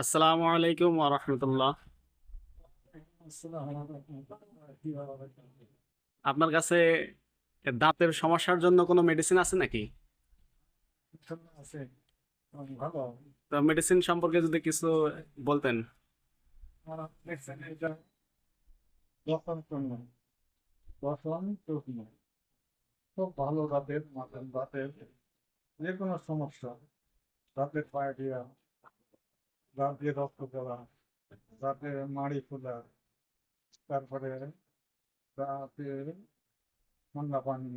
আসসালামু আলাইকুম ওয়া আপনার কাছে দাঁতের সমস্যার জন্য কোনো মেডিসিন আছে নাকি? তো মেডিসিন সম্পর্কে যদি কিছু বলতেন। খুব ভালো দাঁতের মাথার দাঁতের, যে কোনো সমস্যা, দাঁতের পায়টিয়া দাঁত দিয়ে রক্ত পড়া দাঁতের মাড়ি ফোলা, তারপরে দাঁতের ঠান্ডা পানি।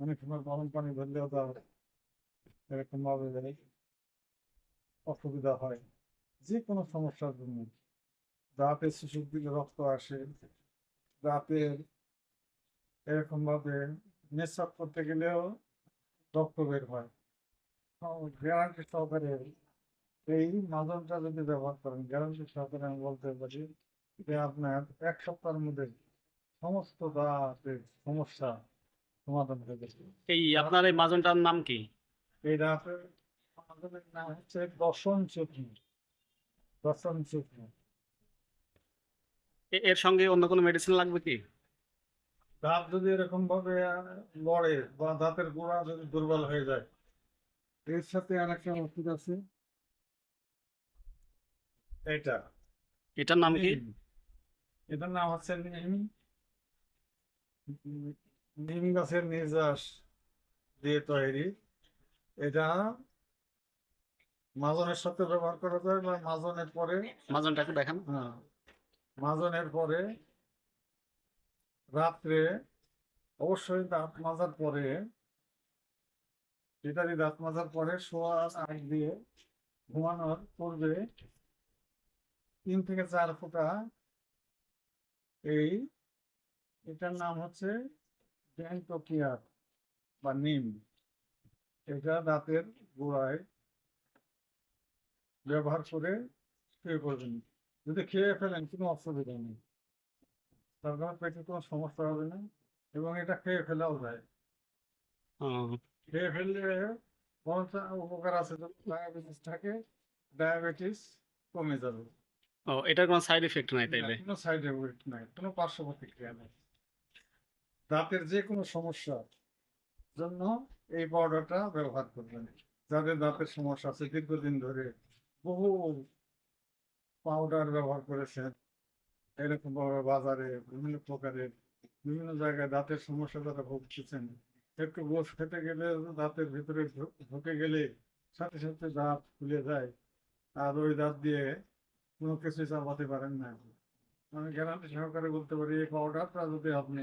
অনেক সময় গরম পানি ধরলেও দাঁত এরকম ভাবে অসুবিধা হয়। যে কোনো সমস্যার জন্য দাঁতে শিশুর দিকে রক্ত আসে দাঁতের এরকম ভাবে মেসাপ করতে গেলেও রক্ত বের হয়। গ্যারান্টি সহকারে এই মাজনটা যদি ব্যবহার করেন গ্যারান্টি সহকারে আমি বলতে পারি যে আপনার এক সপ্তাহের মধ্যে সমস্ত দাঁতের সমস্যা সমাধান হয়ে যাবে। এই আপনার এই মাজনটার নাম কি? এই দাঁতের সমাধানের নাম হচ্ছে দশম চুকি দশম চুকি এর সঙ্গে অন্য কোনো মেডিসিন লাগবে কি? দাঁত যদি এরকম ভাবে লড়ে বা দাঁতের গোড়া যদি দুর্বল হয়ে যায় এর সাথে আর একটা ওষুধ আছে এটা। এটার নাম কি? এটার নাম হচ্ছে নিম গাছের নির্যাস দিয়ে তৈরি। এটা মাজনের সাথে ব্যবহার করা যায় বা মাজনের পরে। দেখান। হ্যাঁ মাজনের পরে রাত্রে অবশ্যই দাঁত মাজার পরে ইত্যাদি দাঁত মাজার পরে শোয়ার আগ দিয়ে ঘুমানোর পূর্বে তিন থেকে চার ফোঁটা। এই এটার নাম হচ্ছে বা নিম। এটা দাঁতের গোড়ায় ব্যবহার করে শুয়ে পড়বেন। যদি খেয়ে ফেলেন কোনো অসুবিধা নেই। তার কারণে পেটে কোনো সমস্যা হবে না এবং এটা খেয়ে ফেলাও যায়। খেয়ে ফেললে উপকার আছে যদি ডায়াবেটিস থাকে ডায়াবেটিস কমে যাবে। ও এটার কোনো সাইড এফেক্ট নাই তাইলে? কোনো সাইড এফেক্ট নাই কোনো পার্শ্ব প্রতিক্রিয়া নেই। দাঁতের যে কোনো সমস্যার জন্য এই পাউডারটা ব্যবহার করবেন। যাদের দাঁতের সমস্যা আছে দীর্ঘদিন ধরে বহু পাউডার ব্যবহার করেছেন এরকম ভাবে বাজারে বিভিন্ন প্রকারের বিভিন্ন জায়গায় দাঁতের সমস্যা যারা ভুগতেছেন একটু গোস খেতে গেলে দাঁতের ভিতরে ঢুকে গেলে সাথে সাথে দাঁত খুলে যায়। আর ওই দাঁত দিয়ে কোনো কিছু চাপাতে পারেন না। আমি গ্যারান্টি সহকারে বলতে পারি, এই পাউডারটা যদি আপনি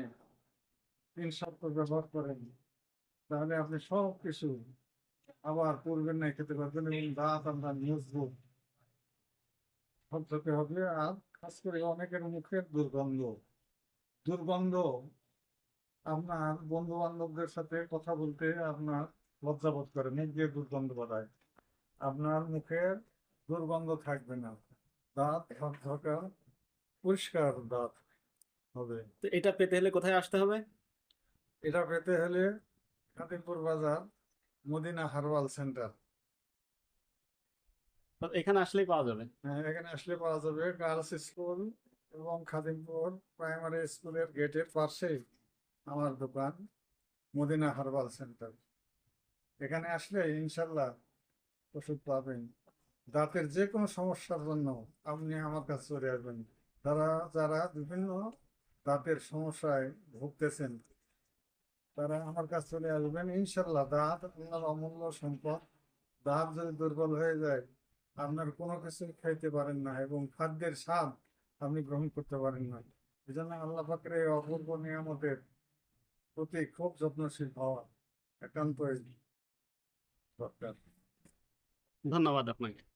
তিন সপ্তাহ ব্যবহার করেন, তাহলে আপনি সব কিছু আবার পূর্বের নাই খেতে পারবেন এবং দাঁত আপনার মজবুত ঝকঝকে হবে, আর খাস করে অনেকের মুখে দুর্গন্ধ। দুর্গন্ধ আপনার বন্ধু বান্ধবদের সাথে কথা বলতে আপনার লজ্জাবোধ করে, মুখ দিয়ে দুর্গন্ধ বাড়ায়। আপনার মুখের দুর্গন্ধ থাকবে না। দাঁত ঝকঝকা পরিষ্কার দাঁত হবে। তো এটা পেতে হলে কোথায় আসতে হবে? এটা পেতে হলে খাদিমপুর বাজার মদিনা হারবাল সেন্টার। এখানে আসলেই পাওয়া যাবে। হ্যাঁ, এখানে আসলে পাওয়া যাবে গার্লস স্কুল এবং খাদিমপুর প্রাইমারি স্কুলের গেটের পাশেই আমার দোকান মদিনা হারবাল সেন্টার। এখানে আসলে ইনশাল্লাহ ওষুধ পাবেন। দাঁতের যে কোনো সমস্যার জন্য আপনি আমার কাছে চলে আসবেন। তারা, যারা বিভিন্ন দাঁতের সমস্যায় ভুগতেছেন, তারা আমার কাছে চলে আসবেন। ইনশাল্লাহ দাঁত আপনার অমূল্য সম্পদ। দাঁত যদি দুর্বল হয়ে যায়, আপনার কোনো কিছু খাইতে পারেন না এবং খাদ্যের স্বাদ আপনি গ্রহণ করতে পারেন না। এই জন্য আল্লাহ এই অপূর্ব নিয়ামতের প্রতি খুব যত্নশীল হওয়া একান্তই দরকার। ধন্যবাদ আপনাকে।